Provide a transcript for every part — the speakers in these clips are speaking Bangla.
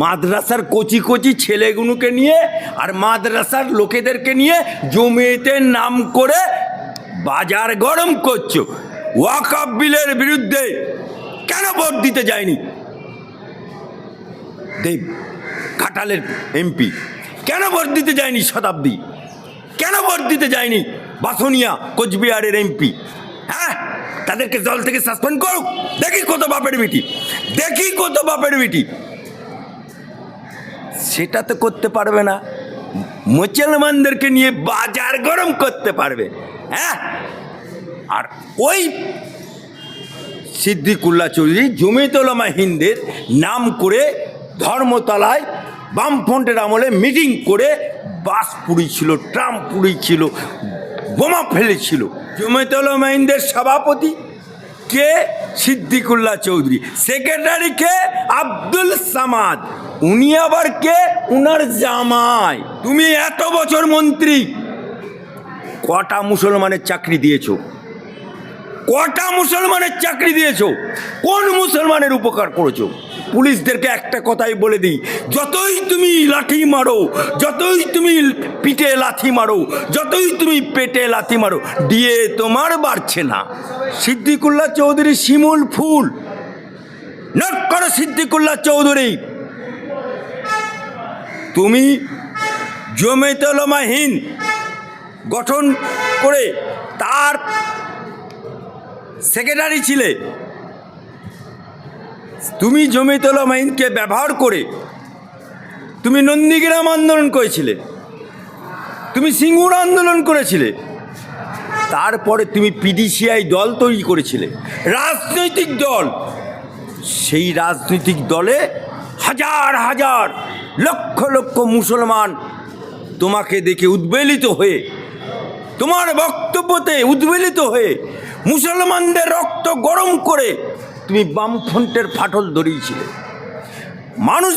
মাদ্রাসার কচি কচি ছেলেগুলোকে নিয়ে আর মাদ্রাসার লোকেদেরকে নিয়ে জমিতে নাম করে বাজার গরম করছ। ওয়াকাব বিলের বিরুদ্ধে কেন ভোট দিতে যায়নি? দেব, ঘাটালের এমপি কেন ভোট দিতে যায়নি শতাব্দী? কেন ভোট দিতে যায়নি বাসনিয়া, কোচবিহারের এমপি হ্যাঁ তাদেরকে দল থেকে সাসপেন্ড করুক। দেখি কত বাপের বিটি। দেখি কত বাপের বিটি। সেটা তো করতে পারবে না। মুসলমানদেরকে নিয়ে বাজার গরম করতে পারবে হ্যাঁ? আর ওই সিদ্দিকুল্লা চৌধুরী জমিতলমা হিন্দের নাম করে ধর্মতলায় বামফ্রন্টের আমলে মিটিং করে বাস পুড়িয়েছিল, ট্রাম পুড়িয়েছিল, বোমা ফেলেছিল। জমিতলমা হিন্দের সভাপতি কে? সিদ্দিকুল্লাহ চৌধুরী। সেক্রেটারি কে? আব্দুল সামাদ। উনি আবার কে? উনার জামাই। তুমি এত বছর মন্ত্রী। কটা মুসলমানের চাকরি দিয়েছ? কটা মুসলমানের চাকরি দিয়েছ? কোন মুসলমানের উপকার করেছ? পুলিশদেরকে একটা কথাই বলে দিই। যতই তুমি লাঠি মারো, যতই তুমি পিঠে লাথি মারো, যতই তুমি পেটে লাথি মারো, দিয়ে তোমার বাড়ছে না। সিদ্দিকুল্লাহ চৌধুরী শিমুল ফুল। নট করো সিদ্দিকুল্লাহ চৌধুরী। তুমি জমেতলমাহীন গঠন করে তার সেক্রেটারি ছিলে। তুমি জমিতলা মাইনকে ব্যবহার করে, তুমি নন্দীগ্রাম আন্দোলন করেছিলে, তুমি সিঙ্গুর আন্দোলন করেছিলে, তারপরে তুমি পিডিসিআই দল তৈরি করেছিলে, রাজনৈতিক দল, সেই রাজনৈতিক দলে হাজার হাজার লক্ষ লক্ষ মুসলমান তোমাকে দেখে উদ্বেলিত হয়ে, তোমার বক্তব্যতে উদ্বেলিত হয়ে মুসলমানদের রক্ত গরম করে তুমি বামফ্রন্টের ফাটল ধরিয়েছিলে। মানুষ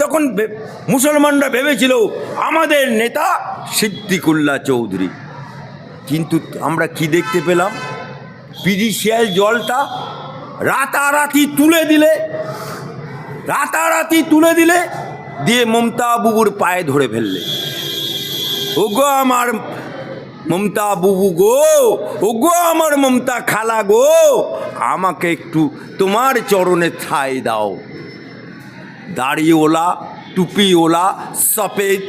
তখন মুসলমানরা ভেবেছিল, আমাদের নেতা সিদ্দিকুল্লাহ চৌধুরী। কিন্তু আমরা কি দেখতে পেলাম? পিডিসিয়াল জলটা রাতারাতি তুলে দিলে, রাতারাতি তুলে দিলে দিয়ে মমতা বুবুর পায়ে ধরে ফেললে। ওগো আমার মমতা বুবু গো, ওগো আমার মমতা খালা গো আমাকে একটু তোমার চরণে ঠাই দাও। দাড়িওলা টুপিওলা সফেদ,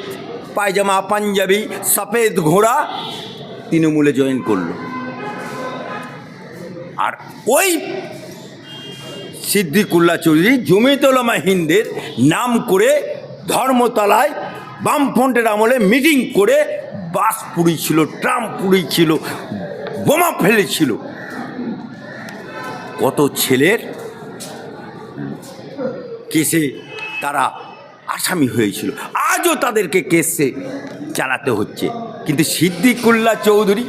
পায়জামা, পাঞ্জাবি, সফেদ ঘোড়া তৃণমূলে জয়েন করল। আর ওই সিদ্দিকুল্লা চৌধুরী জমিতলমা হিন্দের নাম করে ধর্মতলায় বামফ্রন্টের আমলে মিটিং করে বাস পুড়িয়েছিল ট্রাম পুড়িয়েছিল বোমা ফেলেছিল। কত ছেলের কেসে তারা আসামি হয়েছিল। আজও তাদেরকে কেসে চালাতে হচ্ছে। কিন্তু সিদ্দিকুল্লাহ চৌধুরী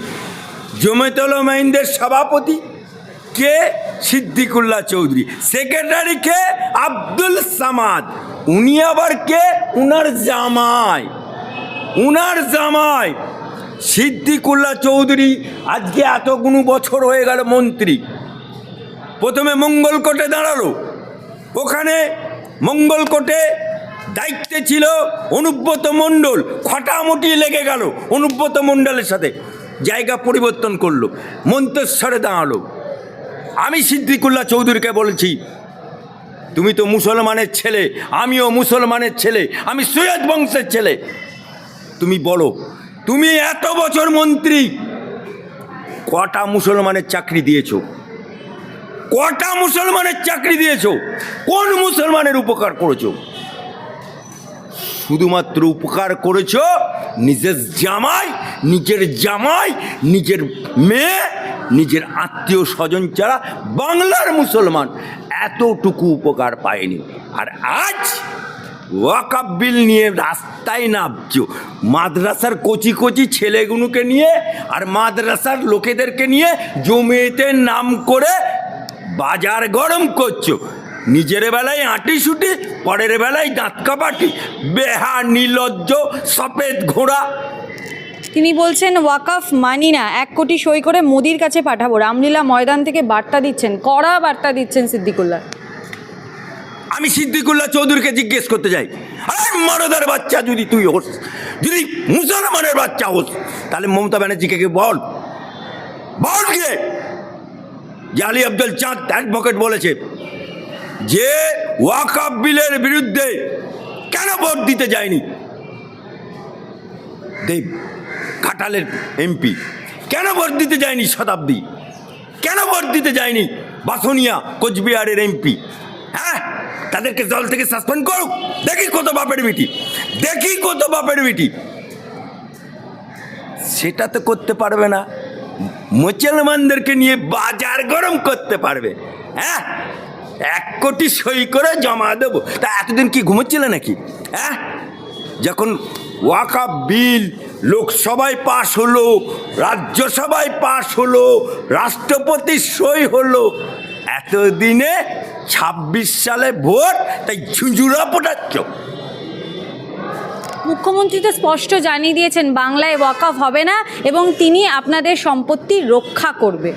জমিতলমা হিন্দের সভাপতি কে? সিদ্দিকুল্লাহ চৌধুরী। সেক্রেটারি কে? আব্দুল সামাদ। উনি আবার কে? উনার জামাই। উনার জামাই। সিদ্দিকুল্লাহ চৌধুরী আজকে এতগুলো বছর হয়ে গেল মন্ত্রী। প্রথমে মঙ্গলকোটে দাঁড়াল। ওখানে মঙ্গলকোটে দায়িত্বে ছিল অনুব্রত মণ্ডল। খটামুটি লেগে গেল অনুব্রত মণ্ডলের সাথে। জায়গা পরিবর্তন করল, মন্তেশ্বরে দাঁড়াল। আমি সিদ্দিকুল্লাহ চৌধুরীকে বলেছি, তুমি তো মুসলমানের ছেলে, আমিও মুসলমানের ছেলে, আমি সৈয়দ বংশের ছেলে। তুমি বলো, তুমি এত বছর মন্ত্রী, কটা মুসলমানের চাকরি দিয়েছ? কটা মুসলমানের চাকরি দিয়েছ? কোন মুসলমানের উপকার করেছ? শুধুমাত্র উপকার করেছ নিজের জামাই নিজের জামাই, নিজের মেয়ে, নিজের আত্মীয় স্বজন ছাড়া বাংলার মুসলমান এতটুকু উপকার পায়নি। আর আজ ওয়াকাব বিল নিয়ে রাস্তায় নামছো। মাদ্রাসার কচি কচি ছেলেগুলোকে নিয়ে আর মাদ্রাসার লোকেদেরকে নিয়ে জমিতে নাম করে বাজার গরম করছ। নিজের বেলায় আঁটি শুটি পরের বেলায় দাঁত কাপাটি বেহা নির্লজ্জ সফেদ ঘোড়া। তিনি বলছেন ওয়াকাফ মানি না এক কোটি সই করে মোদির কাছে পাঠাবো। রামলীলা ময়দান থেকে বার্তা দিচ্ছেন কড়া বার্তা দিচ্ছেন সিদ্দিকুল্লাহ। আমি সিদ্দিকুল্লাহ চৌধুরীকে জিজ্ঞেস করতে যাই আরে মরদার বাচ্চা যদি তুই হোস যদি মুসলমানের বাচ্চা হোস তাহলে মমতা ব্যানার্জিকে বল? বল কে? আলী আব্দুল চাঁদ অ্যাডভোকেট বলেছে যে ওয়াকাব বিলের বিরুদ্ধে কেন ভোট দিতে যায়নি? দেব কাটালের এমপি কেন ভোট দিতে যায়নি শতাব্দী? কেন ভোট দিতে যায়নি বাসনিয়া, কোচবিহারের এমপি হ্যাঁ তাদেরকে দল থেকে সাসপেন্ড করুক। দেখি কত বাপের বিটি দেখি কত বাপের বিটি সেটা তো করতে পারবে না। মুসলমানদেরকে নিয়ে বাজার গরম করতে পারবে হ্যাঁ? এক কোটি সই করে জমা দেবো। তা এতদিন কি ঘুমোচ্ছিলে নাকি হ্যাঁ? যখন ওয়াকা বিল লোকসভায় পাশ হলো, রাজ্যসভায় পাশ হলো, রাষ্ট্রপতি সই হলো, এতদিনে ছাব্বিশ সালে ভোট, তাই ঝুঁঝুরা পোটাচ্ছ। মুখ্যমন্ত্রী তো স্পষ্ট জানিয়ে দিয়েছেন, বাংলায় ওয়াকফ হবে না এবং তিনি আপনাদের সম্পত্তি রক্ষা করবে।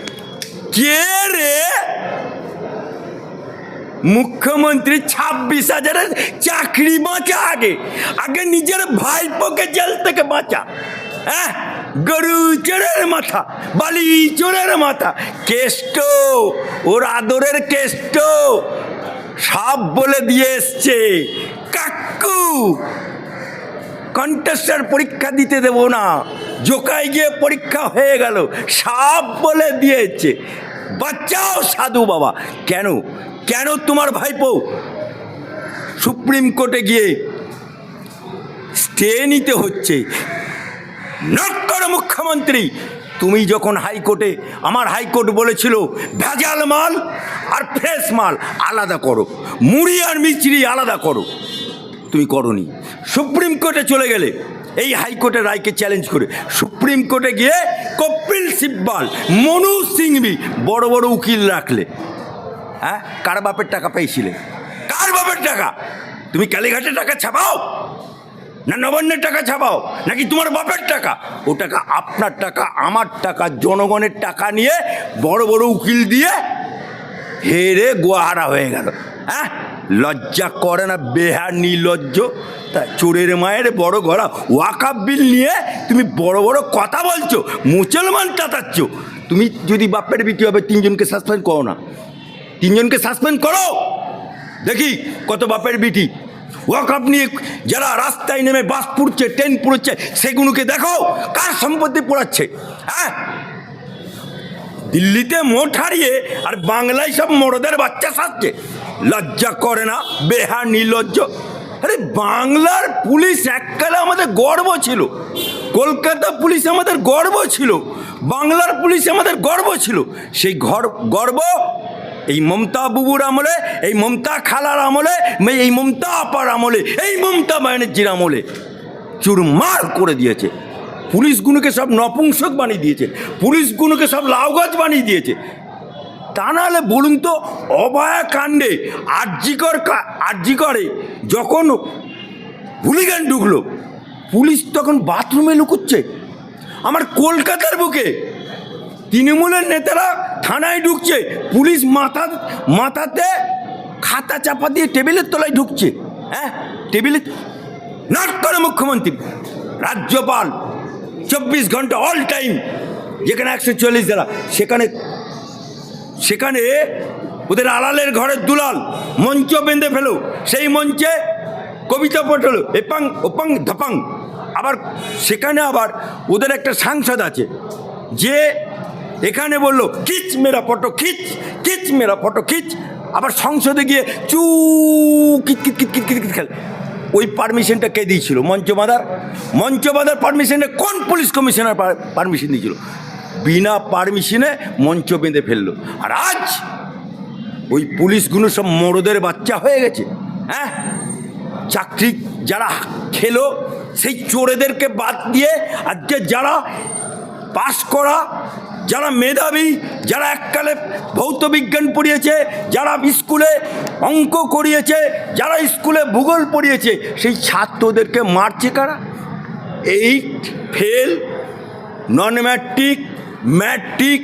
কে রে? মুখ্যমন্ত্রী ছাব্বিশ হাজারের চাকরি বাঁচা আগে আগে নিজের ভাইপোকে জেল থেকে বাঁচা। হ্যাঁ গরু চোরের মাথা, বালি চোরের মাথা, কেষ্ট, ওর আদরের কেষ্ট, সব বলে দিয়ে এসছে। কাকু কন্টেস্টার পরীক্ষা দিতে দেবো না। জোকায় গিয়ে পরীক্ষা হয়ে গেল। সাপ বলে দিয়েছে। বাচ্চাও সাধু বাবা। কেন? কেন তোমার ভাইপো? সুপ্রিম কোর্টে গিয়ে স্টে নিতে হচ্ছে। নট করো মুখ্যমন্ত্রী, তুমি যখন হাইকোর্টে, আমার হাইকোর্ট বলেছিল, ভেজাল মাল আর ফ্রেশ মাল আলাদা করো। মুড়ি আর মিচড়ি আলাদা করো। তুমি করনি। সুপ্রিম কোর্টে চলে গেলে এই হাইকোর্টের রায়কে চ্যালেঞ্জ করে। সুপ্রিম কোর্টে গিয়ে কপিল সিব্বাল, মনু সিংবি বড় বড় উকিল রাখলে। হ্যাঁ? কার বাপের টাকা পেয়েছিলে কার বাপের টাকা? তুমি কালীঘাটের টাকা ছাপাও? না নবান্নের টাকা ছাপাও? নাকি তোমার বাপের টাকা? ও টাকা আপনার টাকা, আমার টাকা, জনগণের টাকা নিয়ে বড় বড় উকিল দিয়ে হেরে গোয়াহারা হয়ে গেল। হ্যাঁ? লজ্জা করে না, বেহার, নির্লজ্জ? তা চোরের মায়ের বড় গড়া ওয়াকাপ বিল নিয়ে তুমি বড় বড় কথা বলছো, মুসলমান টাতাচ্ছ তুমি যদি বাপের বিটি হবে, তিনজনকে সাসপেন্ড করো না। তিনজনকে সাসপেন্ড করো। দেখি কত বাপের বিটি। ওয়াকাপ নিয়ে যারা রাস্তায় নেমে বাস পুড়ছে, ট্রেন পুড়ছে, সেগুলোকে দেখো, কার সম্পত্তি পোড়াচ্ছে হ্যাঁ? দিল্লিতে মোট হারিয়ে আর বাংলায় সব মরদের বাচ্চা সাজছে লজ্জা করে না বেহা নির্লজ্জ। আরে বাংলার পুলিশ এককালে আমাদের গর্ব ছিল। কলকাতা পুলিশ আমাদের গর্ব ছিল। বাংলার পুলিশ আমাদের গর্ব ছিল। সেই ঘর, গর্ব এই মমতা বুবুর আমলে, এই মমতা খালার আমলে এই মমতা আপার আমলে, এই মমতা ব্যানার্জির আমলে চুরমার করে দিয়েছে। পুলিশগুলোকে সব নপুংসক বানিয়ে দিয়েছে। পুলিশগুলোকে সব লাউগাছ বানিয়ে দিয়েছে। তা নাহলে বলুন তো, অভয়া কাণ্ডে আর্যিকর আর্যিকরে যখন হুলিগান ঢুকলো, পুলিশ তখন বাথরুমে লুকুচ্ছে। আমার কলকাতার বুকে তৃণমূলের নেতারা থানায় ঢুকছে, পুলিশ মাথা, মাথাতে খাতা চাপা দিয়ে টেবিলের তলায় ঢুকছে। হ্যাঁ টেবিলে নাট করে মুখ্যমন্ত্রী, রাজ্যপাল চব্বিশ ঘণ্টা অল টাইম যেখানে একশো চল্লিশ জেলা, সেখানে সেখানে ওদের আড়ালের ঘরের দুলাল, মঞ্চ বেঁধে ফেলো, সেই মঞ্চে কবিতা পটল এপাং, ওপাং, ধপাং। আবার সেখানে আবার ওদের একটা সাংসদ আছে, যে এখানে বলল, খিচ মেরা ফটো, খিচ খিচ মেরা ফটো, খিচ। আবার সংসদে গিয়ে চু কিট কিট কিট কিট কিট খেল। ওই পারমিশনটা কে দিয়েছিল? মঞ্চ বাঁধার? মঞ্চ বাঁধার পারমিশনটা কোন পুলিশ কমিশনার পারমিশন দিয়েছিল? বিনা পারমিশনে মঞ্চ বেঁধে ফেলল। আর আজ ওই পুলিশগুলো সব মরদের বাচ্চা হয়ে গেছে হ্যাঁ? চাকরি যারা খেলো, সেই চোরেদেরকে বাদ দিয়ে আজকে যারা পাশ করা যারা মেধাবী, যারা এককালে ভৌত বিজ্ঞান পড়িয়েছে, যারা স্কুলে অঙ্ক করিয়েছে, যারা স্কুলে ভূগোল পড়িয়েছে, সেই ছাত্রদেরকে মারছে কারা? Eight fail non matric matric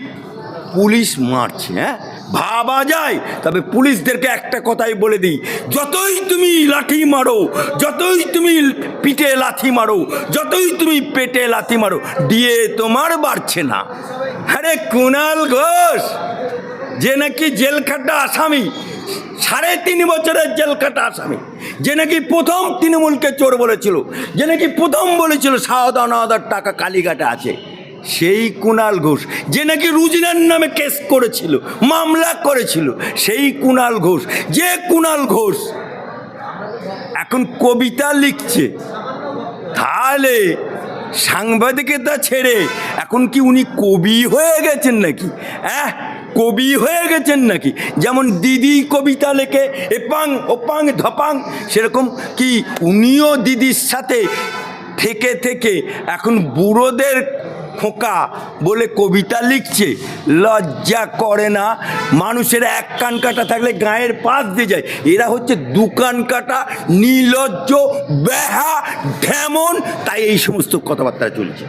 police মারছে হ্যাঁ? ভাবা যায়, তবে পুলিশদেরকে একটা কথাই বলে দিই, যতই তুমি লাঠি মারো, যতই তুমি পিঠে লাথি মারো, যতই তুমি পেটে লাথি মারো দিয়ে তোমার বাড়ছে না। কুণাল ঘোষ, যে নাকি জেল খাটা আসামি, সাড়ে তিন বছরের জেল খাটা আসামি, যে নাকি প্রথম তৃণমূলকে চোর বলেছিল, যে নাকি প্রথম বলেছিল সাওদা নওদার টাকা কালীঘাটে আছে, সেই কুণাল ঘোষ, যে নাকি রুজিনার নামে কেস করেছিল, মামলা করেছিল, সেই কুণাল ঘোষ, যে কুণাল ঘোষ এখন কবিতা লিখছে, তাহলে সাংবাদিকতা ছেড়ে এখন কি উনি কবি হয়ে গেছেন নাকি? হ্যাঁ কবি হয়ে গেছেন নাকি? যেমন দিদি কবিতা লেখে, এপাং, ওপাং, ধপাং, সেরকম কি উনিও দিদির সাথে থেকে থেকে এখন বুড়োদের খোকা বলে কবিতা লিখছে। লজ্জা করে না। মানুষের এক কান কাটা থাকলে গায়ের পাশ দিয়ে যায়। এরা হচ্ছে দু কান কাটা নির্লজ্জ ব্যাহা ঢেমন, তাই এই সমস্ত কথাবার্তা চলছে।